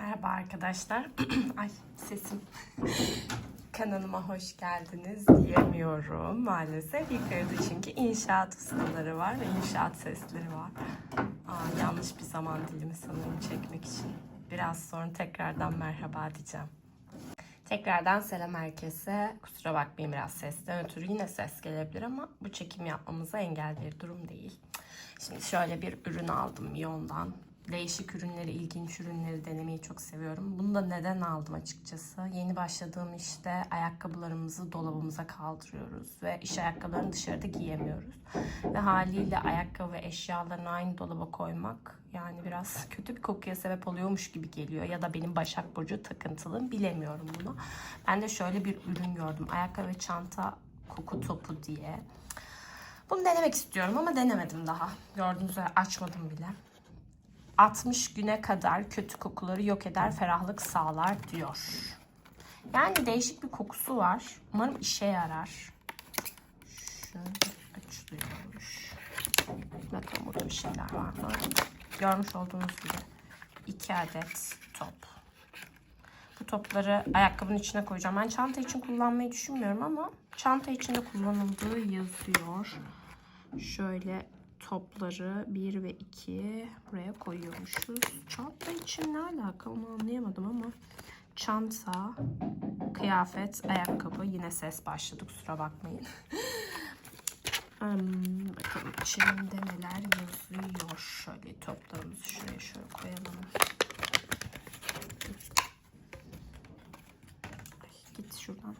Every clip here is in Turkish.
Merhaba arkadaşlar. Ay sesim. Kanalıma hoş geldiniz diyemiyorum maalesef. Yukarıda çünkü inşaat ustaları var ve inşaat sesleri var. Aa, yanlış bir zaman dilimi sanırım çekmek için. Biraz sonra tekrardan merhaba diyeceğim. Tekrardan selam herkese. Kusura bakmayın biraz sesten ötürü yine ses gelebilir ama bu çekim yapmamıza engel bir durum değil. Şimdi şöyle bir ürün aldım Mion'dan. Değişik ürünleri, ilginç ürünleri denemeyi çok seviyorum. Bunu da neden aldım açıkçası? Yeni başladığım işte ayakkabılarımızı dolabımıza kaldırıyoruz ve iş ayakkabılarını dışarıda giyemiyoruz. Ve haliyle ayakkabı ve eşyalarını aynı dolaba koymak yani biraz kötü bir kokuya sebep oluyormuş gibi geliyor. Ya da benim Başak Burcu takıntılım bilemiyorum bunu. Ben de şöyle bir ürün gördüm. Ayakkabı ve çanta koku topu diye. Bunu denemek istiyorum ama denemedim daha. Gördüğünüz üzere açmadım bile. 60 güne kadar kötü kokuları yok eder, ferahlık sağlar diyor. Yani değişik bir kokusu var. Umarım işe yarar. Şöyle açılıyormuş. Bakın burada bir şeyler var mı? Görmüş olduğunuz gibi iki adet top. Bu topları ayakkabının içine koyacağım. Ben çanta için kullanmayı düşünmüyorum ama çanta içinde kullanıldığı yazıyor. Şöyle topları 1 ve 2 buraya koyuyormuşuz. Çanta için ne alaka onu anlayamadım ama çanta, kıyafet, ayakkabı yine ses başladı kusura bakmayın. Hmm, bakalım içinde neler yazıyor. Şöyle toplarımızı şuraya şöyle koyalım. Ay, git şuradan.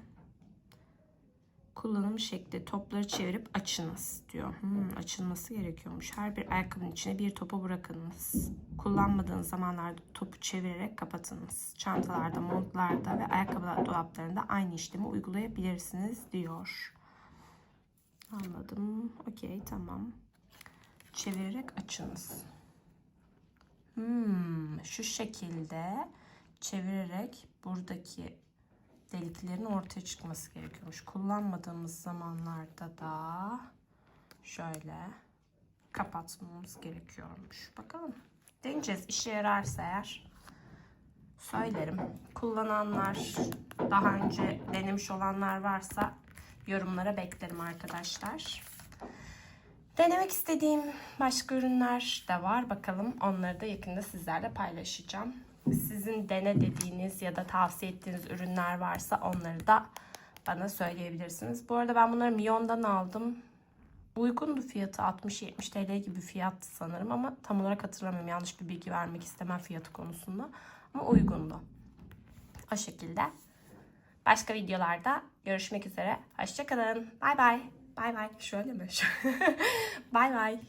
Kullanım şekli topları çevirip açınız diyor. Hmm, açılması gerekiyormuş. Her bir ayakkabının içine bir topu bırakınız. Kullanmadığınız zamanlarda topu çevirerek kapatınız. Çantalarda, montlarda ve ayakkabılar dolaplarında aynı işlemi uygulayabilirsiniz diyor. Anladım. Okey tamam. Çevirerek açınız. Hmm, şu şekilde çevirerek buradaki deliklerin ortaya çıkması gerekiyormuş. Kullanmadığımız zamanlarda da şöyle kapatmamız gerekiyormuş. Bakalım. Deneyeceğiz. İşe yararsa eğer söylerim. Kullananlar, daha önce denemiş olanlar varsa yorumlara beklerim arkadaşlar. Denemek istediğim başka ürünler de var. Bakalım onları da yakında sizlerle paylaşacağım. Sizin dene dediğiniz ya da tavsiye ettiğiniz ürünler varsa onları da bana söyleyebilirsiniz. Bu arada ben bunları Mion'dan aldım. Uygundu fiyatı 60-70 TL gibi fiyat sanırım ama tam olarak hatırlamıyorum. Yanlış bir bilgi vermek istemem fiyatı konusunda. Ama uygundu. O şekilde. Başka videolarda görüşmek üzere. Hoşçakalın. Bay bay. Bay bay. Şöyle mi? Bay bay.